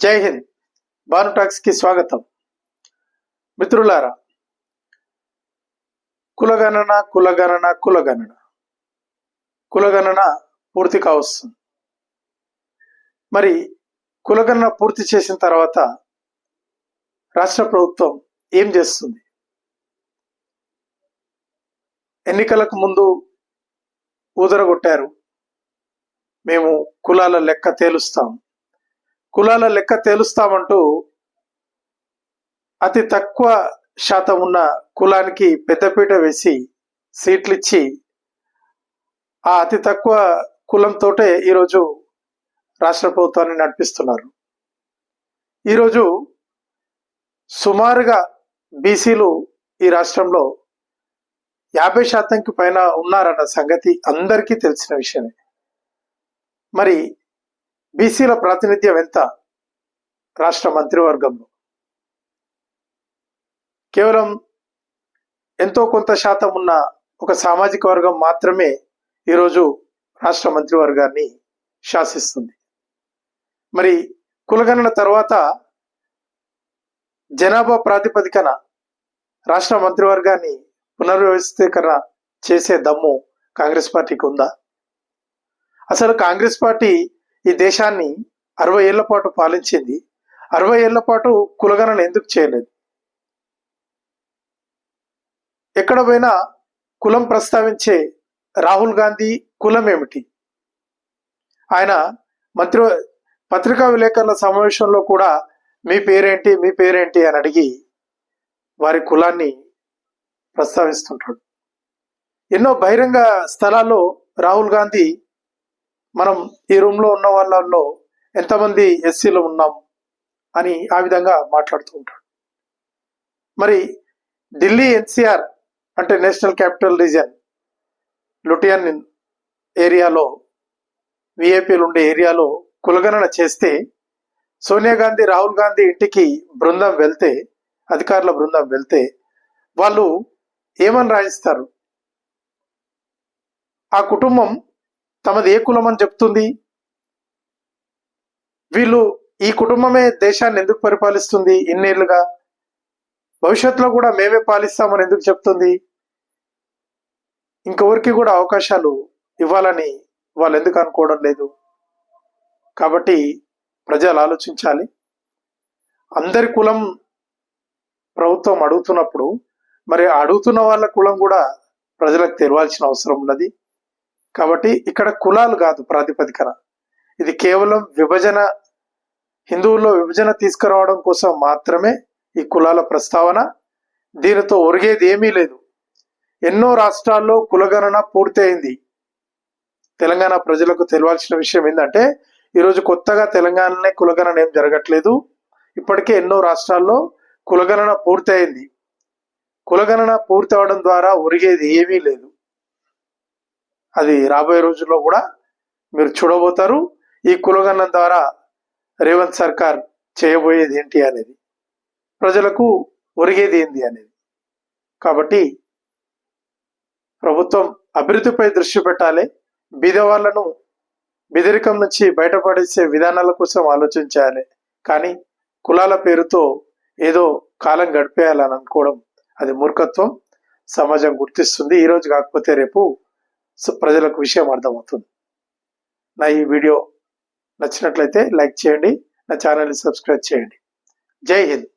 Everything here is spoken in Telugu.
జై హింద్. బానుటాక్స్కి స్వాగతం. మిత్రులారా కులగణన కులగణన కులగణన. కులగణన పూర్తి కావస్తుంది మరి కులగణన పూర్తి చేసిన తర్వాత రాష్ట్ర ప్రభుత్వం ఏం చేస్తుంది? ఎన్నికలకు ముందు ఊదరగొట్టారు. మేము కులాల లెక్క తేలుస్తాం. కులాల లెక్క తేలుస్తామంటూ అతి తక్కువ శాతం ఉన్న కులానికి పెద్దపీట వేసి సీట్లు ఇచ్చి ఆ అతి తక్కువ కులంతోటే ఈరోజు రాష్ట్ర ప్రభుత్వాన్ని నడిపిస్తున్నారు. ఈరోజు సుమారుగా బీసీలు ఈ రాష్ట్రంలో యాభై శాతంకి పైన ఉన్నారన్న సంగతి అందరికీ తెలిసిన విషయమే. మరి బీసీల ప్రాతినిధ్యం ఎంత? రాష్ట్ర మంత్రివర్గంలో. కేవలం ఎంతో కొంత శాతం ఉన్న ఒక సామాజిక వర్గం మాత్రమే ఈరోజు రాష్ట్ర మంత్రివర్గాన్ని శాసిస్తుంది. మరి కులగణన తర్వాత జనాభా ప్రాతిపదికన రాష్ట్ర మంత్రివర్గాన్ని పునర్వ్యవస్థీకరణ చేసే దమ్ము కాంగ్రెస్ పార్టీకి ఉందా? అసలు కాంగ్రెస్ పార్టీ ఈ దేశాన్ని అరవై ఏళ్ళ పాటు పాలించింది. అరవై ఏళ్ళ పాటు కులగణన ఎందుకు చేయలేదు? ఎక్కడ పోయినా కులం ప్రస్తావించే రాహుల్ గాంధీ కులం ఏమిటి? ఆయన మంత్రి పత్రికా విలేకరుల సమావేశంలో కూడా మీ పేరేంటి మీ పేరేంటి అని అడిగి వారి కులాన్ని ప్రస్తావిస్తుంటాడు. ఎన్నో బహిరంగ స్థలాల్లో రాహుల్ గాంధీ మనం ఈ రూమ్లో ఉన్న వాళ్ళల్లో ఎంతమంది ఎస్సీలు ఉన్నాం అని ఆ విధంగా మాట్లాడుతూ ఉంటాడు. మరి ఢిల్లీ ఎన్సీఆర్ అంటే నేషనల్ క్యాపిటల్ రీజన్ లుటియన్ ఏరియాలో విఐపీలు ఉండే ఏరియాలో కులగణన చేస్తే సోనియా గాంధీ రాహుల్ గాంధీ ఇంటికి బృందం వెళ్తే అధికారుల బృందం వెళ్తే వాళ్ళు ఏమని రాయిస్తారు? ఆ కుటుంబం తమది ఏ కులం అని చెప్తుంది? వీళ్ళు ఈ కుటుంబమే దేశాన్ని ఎందుకు పరిపాలిస్తుంది ఇన్నేళ్ళుగా? భవిష్యత్తులో కూడా మేమే పాలిస్తామని ఎందుకు చెప్తుంది? ఇంకెవరికి కూడా అవకాశాలు ఇవ్వాలని వాళ్ళు ఎందుకు అనుకోవడం లేదు? కాబట్టి ప్రజలు ఆలోచించాలి. అందరి కులం ప్రభుత్వం అడుగుతున్నప్పుడు మరి అడుగుతున్న వాళ్ళ కులం కూడా ప్రజలకు తెలియాల్సిన అవసరం ఉన్నది. కాబట్టి ఇక్కడ కులాలు కాదు ప్రాతిపదికన. ఇది కేవలం విభజన హిందువుల్లో విభజన తీసుకురావడం కోసం మాత్రమే ఈ కులాల ప్రస్తావన. దీనితో ఒరిగేది ఏమీ లేదు. ఎన్నో రాష్ట్రాల్లో కులగణన పూర్తయింది. తెలంగాణ ప్రజలకు తెలియాల్సిన విషయం ఏంటంటే ఈరోజు కొత్తగా తెలంగాణనే కులగణన ఏం జరగట్లేదు. ఇప్పటికే ఎన్నో రాష్ట్రాల్లో కులగణన పూర్తయింది. కులగణన పూర్తవడం ద్వారా ఒరిగేది ఏమీ లేదు. అది రాబోయే రోజుల్లో కూడా మీరు చూడబోతారు. ఈ కులగణన ద్వారా రేవంత్ సర్కార్ చేయబోయేది ఏంటి అనేది ప్రజలకు ఒరిగేది ఏంటి అనేది. కాబట్టి ప్రభుత్వం అభివృద్ధిపై దృష్టి పెట్టాలి. బీదవాళ్ళను బెదిరికం నుంచి బయటపడేసే విధానాల కోసం ఆలోచించాలి. కానీ కులాల పేరుతో ఏదో కాలం గడిపేయాలని అనుకోవడం అది మూర్ఖత్వం. సమాజం గుర్తిస్తుంది. ఈరోజు కాకపోతే రేపు ప్రజలకు విషయం అర్థమవుతుంది. నా ఈ వీడియో నచ్చినట్లయితే లైక్ చేయండి నా ఛానల్ని సబ్స్క్రైబ్ చేయండి. జై హింద్.